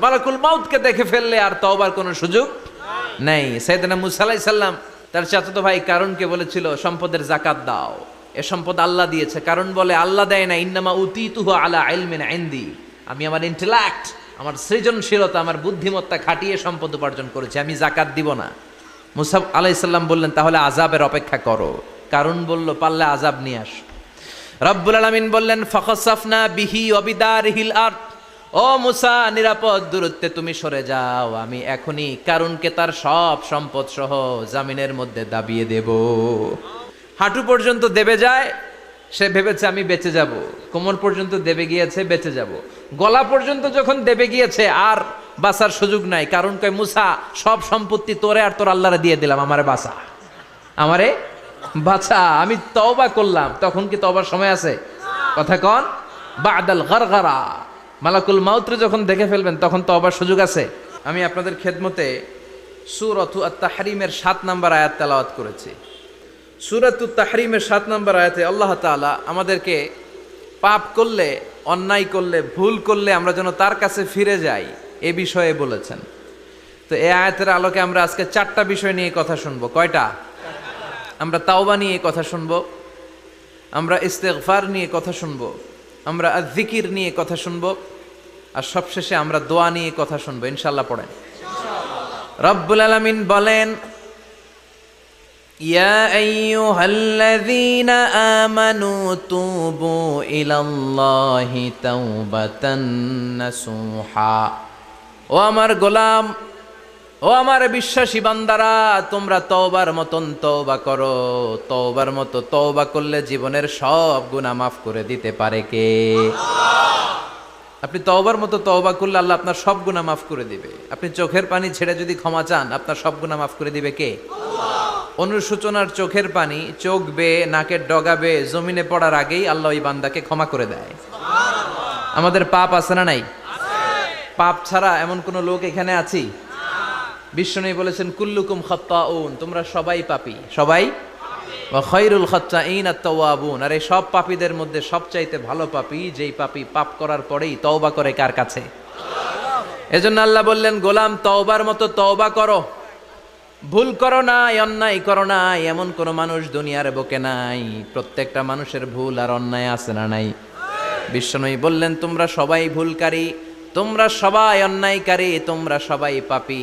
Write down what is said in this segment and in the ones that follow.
মালাকুল মাউতকে দেখে ফেললে আর তওবার কোনো সুযোগ নেই। মুসা আলাইহিস সালাম তার চাচাতো ভাই কারণকে বলেছিল, সম্পদের জাকাত দাও। এ সম্পদ আল্লাহ দিয়েছে। কারণ বলে, আল্লাহ দেয় না, ইন্নামা উতিতুহু আলা ইলমিন ইনদি। আমি আমার ইন্টেলেক্ট আমার সৃজনশীলতা, আমার বুদ্ধিমত্তা খাটিয়ে সম্পদ উপার্জন করেছি, আমি জাকাত দিব না। মুসাফ আলাইসাল্লাম বললেন, তাহলে আজাবের অপেক্ষা করো। কারণ বলল, পারলে আজাব নিয়ে আস। রব্বুল আলমিন বললেন, ফখসাফনা বিহি অবিদারিহিল আর ও মুসা, নিরাপদ দূরত্বে তুমি সরে যাও, আমি এখনই কারণকে তার সব সম্পদ সহ জামিনের মধ্যে দাবিয়ে দেব। হাঁটু পর্যন্ত দেবে যায়, সে ভেবেছে আমি বেঁচে যাব। কোমর পর্যন্ত দেবে গিয়েছে, বেঁচে যাব। গলা পর্যন্ত যখন দেবে গিয়েছে, আর বাঁচার সুযোগ নাই। কারণ কয়, মুসা, সব সম্পত্তি তোরে আর তোর আল্লাহরে দিয়ে দিলাম, আমারে বাঁচা। আমারে বাছা আমি তওবা করলাম। তখন কি তওবার সময় আছে? কথা কন, বাদাল গারগারা। মালাকুল মাউত্রে যখন দেখে ফেলবেন, তখন তওবার সুযোগ আছে। আমি আপনাদের খেদমতে সুরতু আত্মাহারিমের সাত নাম্বার আয়াত তেলাওয়াত করেছি। সুরাতু তাহরিমের সাত নম্বর আয়াতে আল্লাহ তাআলা আমাদেরকে পাপ করলে, অন্যায় করলে, ভুল করলে আমরা যেন তার কাছে ফিরে যাই, এ বিষয়ে বলেছেন। তো এই আয়াতের আলোকে আমরা আজকে চারটা বিষয় নিয়ে কথা শুনব। কয়টা? আমরা তাওবা নিয়ে কথা শুনব। আমরা ইস্তেগফার নিয়ে কথা শুনব। আমরা জিকির নিয়ে কথা শুনব। আর সবশেষে আমরা দোয়া নিয়ে কথা শুনবো ইনশাল্লাহ পড়েন রব্বুল আলামিন বলেন يا أيها الذين آمنوا توبوا إلى الله توبة نصوحا ও আমার গোলাম ও আমার বিশ্বাসী বান্দারা তোমরা তওবার মতন তওবা করো তওবার মতো তওবা করলে জীবনের সব গুনাহ মাফ করে দিতে পারে কে আপনি তওবার মতো তওবা করলে আল্লাহ আপনার সব গুনাহ মাফ করে দিবে। আপনি চোখের পানি ছেড়ে যদি ক্ষমা চান আপনার সব গুনাহ মাফ করে দিবে কে? অনুসূচনার চোখের পানি চোখ বেয়ে নাকের ডগা বেয়ে জমিনে পড়ার আগেই আল্লাহ ওই বান্দাকে ক্ষমা করে দেয়। আমাদের পাপ আছে না নাই? পাপ ছাড়া এমন কোন লোক এখানে আছি? বিষ্ণু বলেছেন কুল্লুকুম খত্তাউন তোমরা সবাই পাপি। সবাই? খৈরুল খচ্চা ইন আত্মাবুন আর এই সব পাপীদের মধ্যে সবচাইতে ভালো পাপি, যেই পাপি পাপ করার পরেই তওবা করে কার কাছে? এজন্য আল্লাহ বললেন, গোলাম, তওবার মতো তওবা করো। ভুল করো নাই, অন্যায় করো নাই, এমন কোনো মানুষ দুনিয়ার বুকে নাই। প্রত্যেকটা মানুষের ভুল আর অন্যায় আছে না নাই? বিশ্বনয়ী বললেন, তোমরা সবাই ভুলকারী, তোমরা সবাই অন্যায়কারী, তোমরা সবাই পাপী।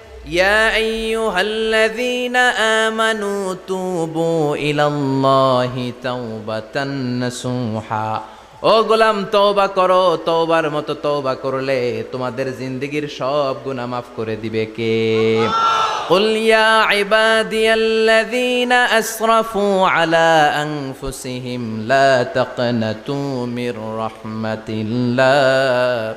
ইয়া আইয়ুহাল্লাযীনা আমানু তুবু ইলাল্লাহি তাওবাতান নাসুহা ও গোলাম তওবা করো তওবার মতো তওবা করলে তোমাদের জিন্দেগীর সব গুনাহ মাফ করে দিবে কে قل يا عبادي الذين أسرفوا على أنفسهم لا تقنطوا من رحمة الله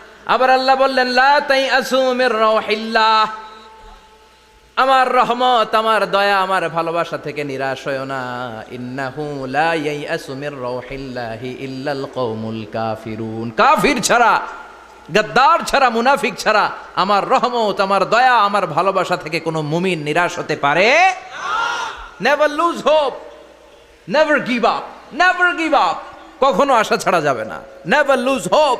আবার আল্লাহ বললেন তাই আসুমের রহিল্লাহ আমার রহমত, আমার দয়া, আমার ভালোবাসা থেকে নিরাশ হয় না। ইন্নাহু লা ইয়াইআসু মির রাউহিল্লাহি ইল্লাল কওমুল কাফিরুন। কাফির ছাড়া, গাদ্দার ছাড়া, মুনাফিক ছাড়া আমার রহমত, আমার দয়া, আমার ভালোবাসা থেকে কোনো মুমিন নিরাশ হতে পারে? Never lose hope never give up never give up কখনো আশা ছাড়া যাবে না। নেভার লুজ হোপ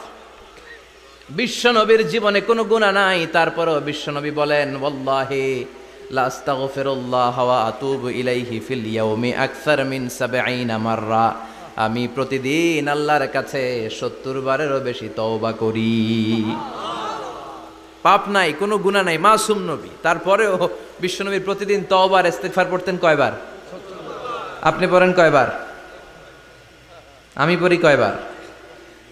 বিশ্বনবীর জীবনে কোনো গুণা নাই, তারপরও বিশ্বনবী বলেন, ওয়াল্লাহি লা আস্তাগফিরুল্লাহ ওয়া আতুবু ইলাইহি ফিল ইয়াউমি আকসার 70 মাররা। আমি প্রতিদিন আল্লাহর কাছে 70 বারেরও বেশি তওবা করি। পাপ নাই, কোনো গুণা নাই, মাসুম নবী। তারপরেও বিশ্বনবী প্রতিদিন তওবার, ইস্তেগফার পড়তেন কয়বার? আপনি পড়েন কয়বার? আমি পড়ি কয়বার?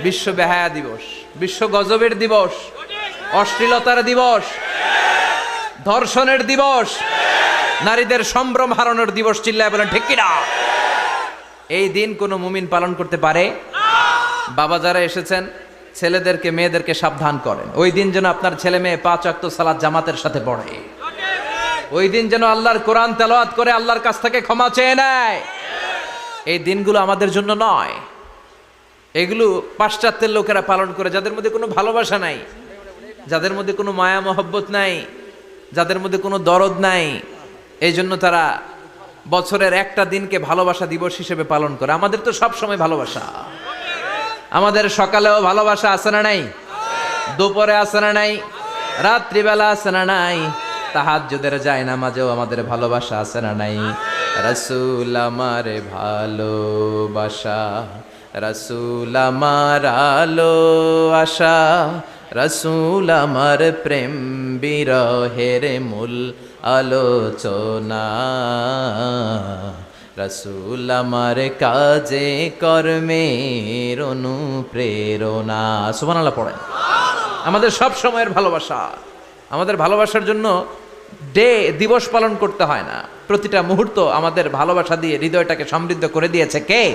বিশ্ব বেহায়া দিবস, বিশ্ব গজবের দিবস, অশ্লীলতার দিবস, ধর্ষণের দিবস, নারীদের সম্ভ্রম হারানোর দিবস চিল্লায় বলেন, ঠিক কিনা? এই দিন কোনো মুমিন পালন করতে পারে? বাবা যারা এসেছেন, ছেলেদেরকে, মেয়েদেরকে সাবধান করেন। ওই দিন যেন আপনার ছেলে মেয়ে পাঁচ অক্ত সালাদ জামাতের সাথে পড়ে। ওই দিন যেন আল্লাহর কোরআন তেলাওয়াত করে, আল্লাহর কাছ থেকে ক্ষমা চেয়ে নেয়। এই দিনগুলো আমাদের জন্য নয়। এগুলো পাশ্চাত্যের লোকেরা পালন করে, যাদের মধ্যে কোনো ভালোবাসা নাই, যাদের মধ্যে কোনো মায়া মহব্বত নাই, যাদের মধ্যে কোনো দরদ নাই এই জন্য তারা বছরের একটা দিনকে ভালোবাসা দিবস হিসেবে পালন করে। আমাদের তো সব সময় ভালোবাসা। আমাদের সকালেও ভালোবাসা আছে না নাই? দুপুরে আছে না নাই? রাত্রিবেলা আছে না নাই? তাহার যায় না মাঝেও আমাদের ভালোবাসা আছে না নাই? রসুল আমার ভালোবাসা। রসুল আমার আলো, আশা। রসুল আমার প্রেম, বিরহের মূল আলোচনা। রসুল আমার কাজে, কর্মের অনুপ্রেরণা। সুবহানাল্লাহ পড়েন। আমাদের সব সময়ের ভালোবাসা। আমাদের ভালোবাসার জন্য ডে, দিবস পালন করতে হয় না। প্রতিটা মুহূর্ত আমাদের ভালোবাসা দিয়ে হৃদয়টাকে সমৃদ্ধ করে দিয়েছে কে?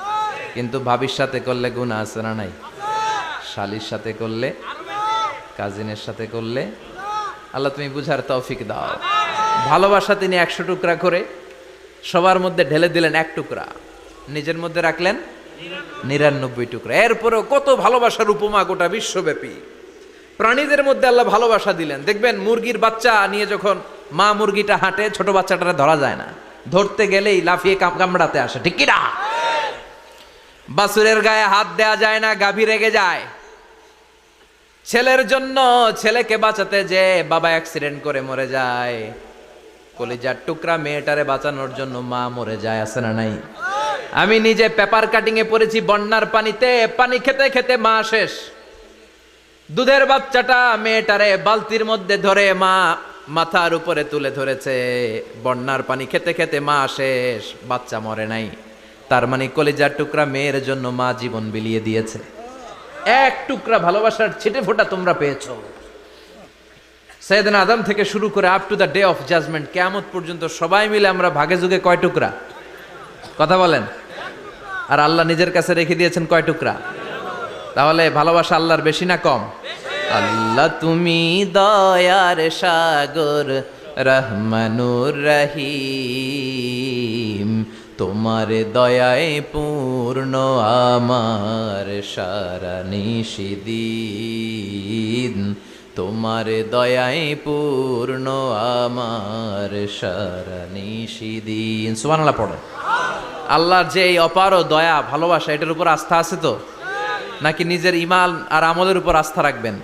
কিন্তু ভাবির সাথে করলে গুণা আছে না নাই? শালির সাথে করলে, কাজিনের সাথে করলে? আল্লাহ তুমি বুঝার তৌফিক দাও। ভালোবাসা তিনি একশো টুকরা করে সবার মধ্যে ঢেলে দিলেন এক টুকরা। নিজের মধ্যে রাখলেন নিরানব্বই টুকরা। এরপরেও কত ভালোবাসার উপমা গোটা বিশ্বব্যাপী। প্রাণীদের মধ্যে আল্লাহ ভালোবাসা দিলেন। দেখবেন মুরগির বাচ্চা নিয়ে যখন মা মুরগিটা হাঁটে, ছোট বাচ্চাটা ধরা যায় না। ধরতে গেলেই লাফিয়ে কাম- কামড়াতে আসে। ঠিক কিনা বাসুরের গায়ে হাত দেয়া যায় না, গাভী রেগে যায়। ছেলের জন্য ছেলেকে বাঁচাতে যে বাবা অ্যাক্সিডেন্ট করে মরে যায়। কলিজার টুকরা মেয়েটারে বাঁচানোর জন্য মা মরে যায়, আছে না নাই? আমি নিজে পেপার কাটিং এ পড়েছি, বন্যার পানিতে, পানি খেতে খেতে মা শেষ। দুধের বাচ্চাটা মেয়েটারে বালতির মধ্যে ধরে মা মাথার উপরে তুলে ধরেছে। বন্যার পানি খেতে খেতে মা শেষ, বাচ্চা মরে নাই। তার মানে কলিজার টুকরা মেয়ের জন্য মা জীবন বিলিয়ে দিয়েছে। এক টুকরা ভালোবাসার ছিটে ফোঁটা তোমরা পেয়েছ। সৈয়দনা আদম থেকে শুরু করে up to the day of judgment কেয়ামত পর্যন্ত সবাই মিলে আমরা ভাগে যুগে কয় টুকরা? কথা বলেন। আর আল্লাহ নিজের কাছে রেখে দিয়েছেন কয় টুকরা? তাহলে ভালোবাসা আল্লাহর বেশি না কম? আল্লাহ তুমি দয়ার সাগর, রহমানুর রহিম। তোমার দয়ায় পূর্ণ আমার সারা নিষিদিন তোমার দয়ায় পূর্ণ আমার সারা নিষিদিন সুবহানাল্লাহ পড়ে। আল্লাহর যে এই অপার দয়া, ভালোবাসা, এটার উপর আস্থা আছে তো? নাকি নিজের ইমান আর আমলের উপর আস্থা রাখবেন?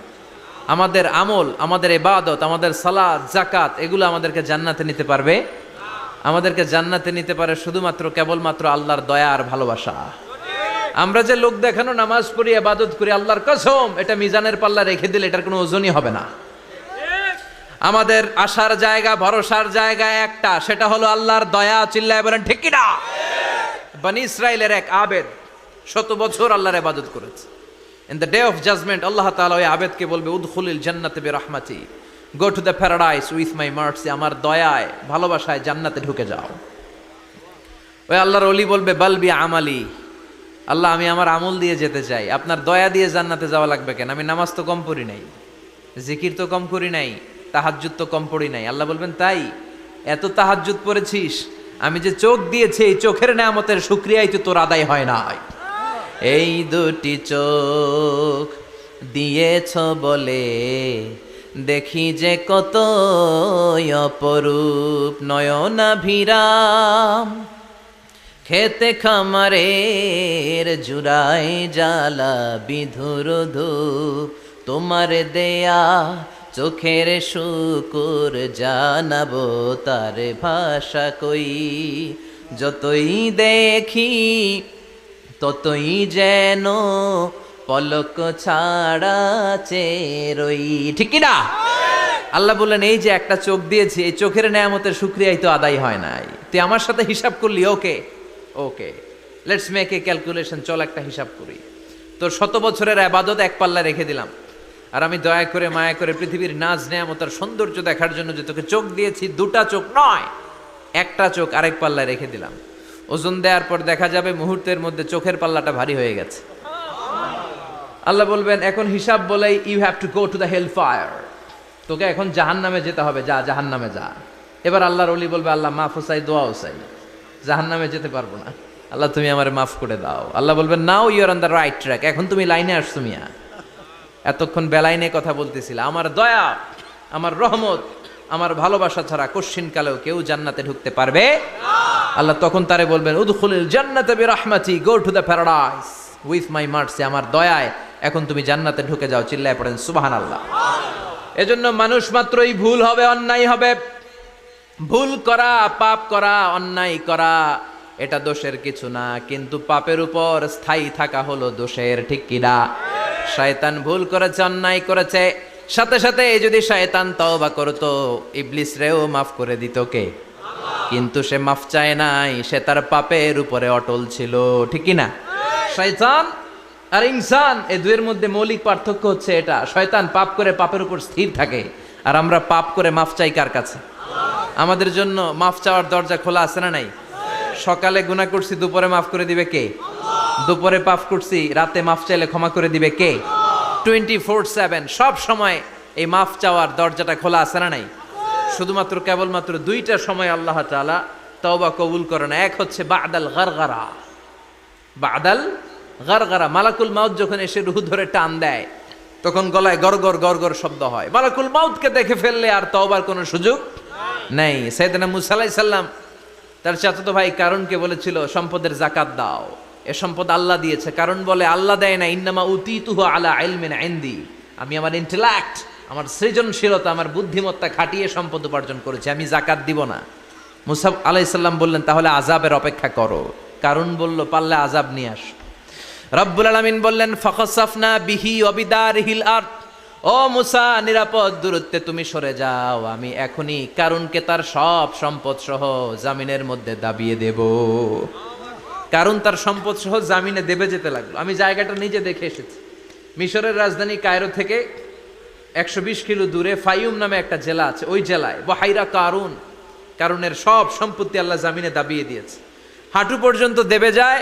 আমাদের আমল, আমাদের এবাদত আমাদের সালাদ জাকাত এগুলো আমাদেরকে জান্নাতে নিতে পারবে? আমাদেরকে জান্নাতে নিতে পারে শুধুমাত্র কেবলমাত্র আল্লাহর দয়া আর ভালোবাসা। আমরা যে লোক দেখানো, নামাজ পড়ি, ইবাদত করি, আল্লাহর কসম, এটা মিজানের পাল্লা রেখে দিলে এটার কোনো ওজনই হবে না। আমাদের আশার জায়গা, ভরসার জায়গা একটা, সেটা হলো আল্লাহর দয়া, চিল্লায় বলেন, ঠিক কিনা? বানি ইসরায়েলের এক আবেদ শত বছর আল্লাহর ইবাদত করেছে। In the day of judgment Allah তাআলা ওই আবেদকে বলবে, উদখুলিল জান্নাতে বে রাহমাতি go to the paradise with my mercy আমার দয়ায়, ভালোবাসায় জান্নাতে ঢুকে যাও। ওই আল্লাহর অলি বলবে বালবি আমালি। আল্লাহ, আমি আমার আমল দিয়ে যেতে চাই। আপনার দয়া দিয়ে জান্নাতে যাওয়া লাগবে কেন? আমি নামাজ তো কম পড়ি নাই, জিকির তো কম করি নাই, তাহাজ্জুদ তো কম পড়ি নাই। আল্লাহ বলবেন, তাই, এত তাহাজ্জুদ পড়েছিস, আমি যে চোখ দিয়েছি, এই চোখের নামতের শুক্রিয়াই তো তোর আদায় হয় না এই দুটি চোখ দিয়েছ বলে দেখি যে কত অপরূপ নয়নাভিরাম। খেতে খামারের জুড়াই জ্বালা বিধুর ধূপ। তোমার দেয়া চোখের শুকুর জানাব তার ভাষা কই। যতই দেখি, ততই যেন পলক ছাড়া চেরই ঠিক না? আল্লাহ বললেন, এই যে একটা চোখ দিয়েছি, এই চোখের নেয়ামতের শুক্রিয়াই তো আদায় হয় নাই। তুই আমার সাথে হিসাব করলি, okay? Okay. Let's make a calculation চল একটা হিসাব করি। তোর শত বছরের আবাদত এক পাল্লা রেখে দিলাম। আর আমি দয়া করে, মায়া করে পৃথিবীর নাজ নেয়ামতার সৌন্দর্য দেখার জন্য যে তোকে চোখ দিয়েছি, দুটা চোখ নয়, একটা চোখ আরেক পাল্লায় রেখে দিলাম। ওজন দেওয়ার পর দেখা যাবে মুহূর্তের মধ্যে চোখের পাল্লাটা ভারী হয়ে গেছে। আল্লাহ বলবেন, এখন হিসাব বলেই you have to go to the hell fire তোকে এখন জাহান নামে যেতে হবে, যা জাহান নামে যা। এবার আল্লাহর অলি বলবে, আল্লাহ, মাফ চাই, দোয়াও চাই। জাহান নামে যেতে পারব না। আল্লাহ, তুমি আমার মাফ করে দাও। আল্লাহ বলবেন now your on the right track এখন তুমি লাইনে আসছো মিয়া। এতক্ষণ বেলাইনে কথা বলতেছিল। আমার দয়া, আমার রহমত, আমার ভালোবাসা ছাড়া কশ্চিন কালেও কেউ জান্নাতে ঢুকতে পারবে? আল্লাহ তখন তারে বলবেন, উদখুলিল জান্নাতে বি রাহমাতি go to the paradise with my mercy আমার দয়ায় এখন তুমি জান্নাতে ঢুকে যাও, চিল্লায় পড়েন সুবাহান আল্লাহ এজন্য মানুষ মাত্রই ভুল হবে, অন্যায় হবে। ভুল করা, পাপ করা, অন্যায় করা, এটা দোষের কিছু না, কিন্তু পাপের উপর স্থায়ী থাকা হলো দোষের, ঠিক কিনা শয়তান ভুল করেছে, অন্যায় করেছে। সাথে সাথে যদি শয়তান তওবা করতো, ইবলিস রেও মাফ করে দিত কে? কিন্তু সে মাফ চায় নাই, সে তার পাপের উপরে অটল ছিল, ঠিক কি না? শয়তান আর ইনসান এই দুয়ের মধ্যে মৌলিক পার্থক্য হচ্ছে এটা, শয়তান পাপ করে পাপের উপর স্থির থাকে, আর আমরা পাপ করে মাফ চাই কার কাছে? আমাদের জন্য মাফ চাওয়ার দরজা খোলা আছে না নাই? সকালে গুণা করছি, দুপুরে মাফ করে দিবে কে? দুপুরে পাপ করছি, রাতে মাফ চাইলে ক্ষমা করে দিবে কে? টোয়েন্টি ফোর সেভেন সব সময় এই মাফ চাওয়ার দরজাটা খোলা আছে না নাই? শুধুমাত্র কেবলমাত্র দুইটা সময় আল্লাহ তাআলা তওবা কবুল করে না এক হচ্ছে বাদাল গারগারা। বাদাল গারগারা, মালাকুল মাউত যখন এসে রুহু ধরে টান দেয়, তখন গলায় গরগর গরগর শব্দ হয়। মালাকুল মাউতকে দেখে ফেললে আর তওবার কোনো সুযোগ নেই। সাইয়েদনা মুসা আলাইহিস সালাম তার চাচাতো ভাই কারণকে বলেছিল, সম্পদের জাকাত দাও। এ সম্পদ আল্লাহ দিয়েছে। কারণ বলে, আল্লাহ দেয় না ইন্নামা উতিতুহু আলা ইলমিন ইনদি। আমি আমার ইন্টেলেক্ট আমার সৃজনশীলতা, আমার বুদ্ধিমত্তা খাটিয়ে সম্পদ উপার্জন করেছি। আমি জাকাত দিব না। মুসাব আলাইসাল্লাম বললেন, তাহলে আজাবের অপেক্ষা করো। কারণ বলল, পারলে আজাব নিয়ে আস। রব্বুল আলমিন বললেন, ফখসাফনা বিহি অবিদারহিল আর ও মুসা, নিরাপদ দূরত্বে তুমি সরে যাও, আমি এখনই কারণকে তার সব সম্পদ সহ জামিনের মধ্যে দাবিয়ে দেব। কারণ তার সম্পদ সহ জামিনে দেবে যেতে লাগল। আমি জায়গাটা নিজে দেখে এসেছি। মিশরের রাজধানী কায়রো থেকে একশো বিশ কিলো দূরে ফাইউম নামে একটা জেলা আছে। ওই জেলায় বহাইরা কারুন কারণের সব সম্পত্তি আল্লাহ জামিনে দাবিয়ে দিয়েছে। হাঁটু পর্যন্ত দেবে যায়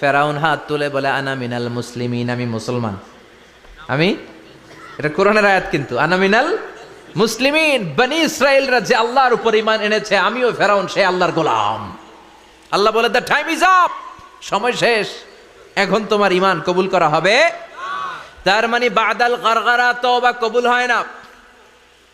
ফেরাউন হাত তুলে বলে, আনা মিনাল মুসলিমিন, আমি মুসলমান। আমি? এটা কোরআনের আয়াত কিন্তু। আনা মিনাল মুসলিমিন, বনি ইসরায়েলরা যে আল্লাহর উপর ইমান এনেছে, আমিও ফেরাউন, সে আল্লাহর গোলাম। আল্লাহ বলে দ্য টাইম ইজ আপ সময় শেষ। এখন তোমার ইমান কবুল করা হবে। তার মানে বাদাল গারগারা তওবা কবুল হয় না।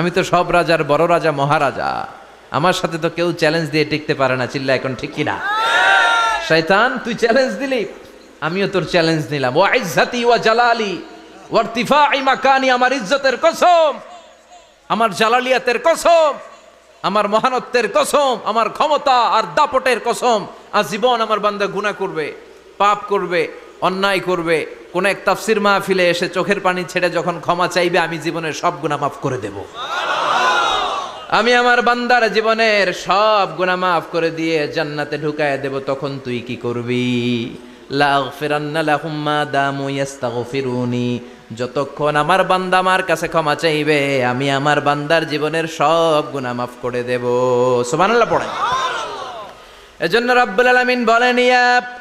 আমি তো সব রাজার বড় রাজা, মহারাজা। আমার সাথে তো কেউ চ্যালেঞ্জ দিয়ে টিকতে পারে না, চিল্লা, এখন ঠিক কিনা? শয়তান, তুই চ্যালেঞ্জ দিলি? আমিও তোর চ্যালেঞ্জ নিলাম। ও ইজ্জাতি ওয়া জালালি ওয়ার্তিফাই মাকানি, আমার ইজ্জতের কসম, আমার জালালিয়াতের কসম, আমার মহানত্বের কসম, আমার ক্ষমতা আর দাপটের কসম। আজীবন আমার বান্দা গুণা করবে, পাপ করবে অন্যায় করবে। কোন এক তাফসির মাহফিলে এসে চোখের পানি ছেড়ে যখন ক্ষমা চাইবে, আমি জীবনের সব গুনাহ মাফ করে দেব। আমি আমার বান্দার জীবনের সব গুনাহ মাফ করে দিয়ে জান্নাতে ঢুকায় দেব, তখন তুই কি করবি? যতক্ষণ আমার বান্দা আমার কাছে ক্ষমা চাইবে, আমি আমার বান্দার জীবনের সব গুনাহ মাফ করে দেব। সুবহানাল্লাহ পড়ে এজন্য রাব্বুল আলামিন বলেন, ইয়া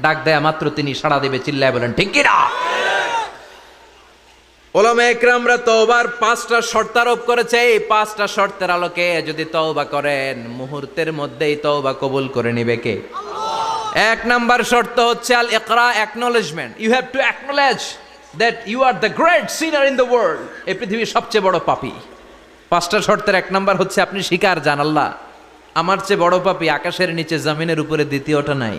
ডাক দেয়া মাত্র তিনি সাড়া দেবে চিল্লায় বলেন ঠিক কিনা? ওলামা একরামরা তওবার পাঁচটা শর্ত আরোপ করেছে। এই পাঁচটা শর্তের আলোকে যদি তওবা করেন মুহূর্তের মধ্যেই তওবা কবুল করে নিবে কে? এক নাম্বার শর্ত হচ্ছে আল ইকরা acknowledgement you have to acknowledge that you are the great sinner in the world এই পৃথিবীর সবচেয়ে বড় পাপী। পাঁচটা শর্তের এক নাম্বার হচ্ছে আপনি স্বীকার জান আল্লাহ। আমার চেয়ে বড় পাপি আকাশের নিচে জমিনের উপরে দ্বিতীয়টা নাই।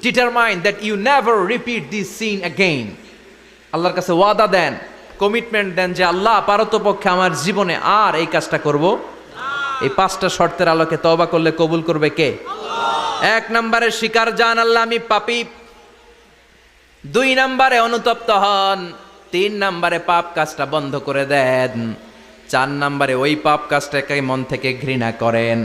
determine that you never repeat this sin again আল্লাহর কাছে ওয়াদা দেন কমিটমেন্ট দেন যে আল্লাহ পারতপক্ষে আমার জীবনে আর এই কাজটা করব। এই পাঁচটা শর্তের আলোকে তবা করলে কবুল করবে কে? এক নম্বরে শিকার জান আল্লাহ আমি পাপি। দুই নম্বরে অনুতপ্ত হন। তিন নম্বরে পাপ কাজটা বন্ধ করে দেন। চার নম্বরে ওই পাপ কাজটাকে মন থেকে ঘৃণা করেন।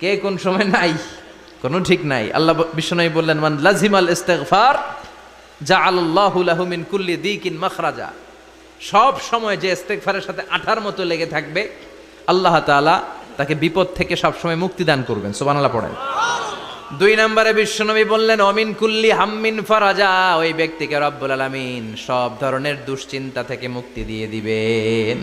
কে কোন সময় নাই, কোনো ঠিক নাই। আল্লাহ বিশ্বনবী বললেন, মান লাজিমাল ইস্তেগফার, জাআলাল্লাহু লাহু মিন কুল্লি দিকিন মাখরাজা। সব সময় যে ইস্তেগফারের সাথে আঠার মতো লেগে থাকবে, আল্লাহ তাআলা তাকে বিপদ থেকে সব সময় মুক্তি দান করবেন। সুবহানাল্লাহ পড়েন। দুই নম্বরে বিশ্বনবী বললেন, অমিন কুল্লি হাম্মিন ফারাজা। ওই ব্যক্তিকে রব্বুল আলামিন সব ধরনের দুশ্চিন্তা থেকে মুক্তি দিয়ে দিবেন।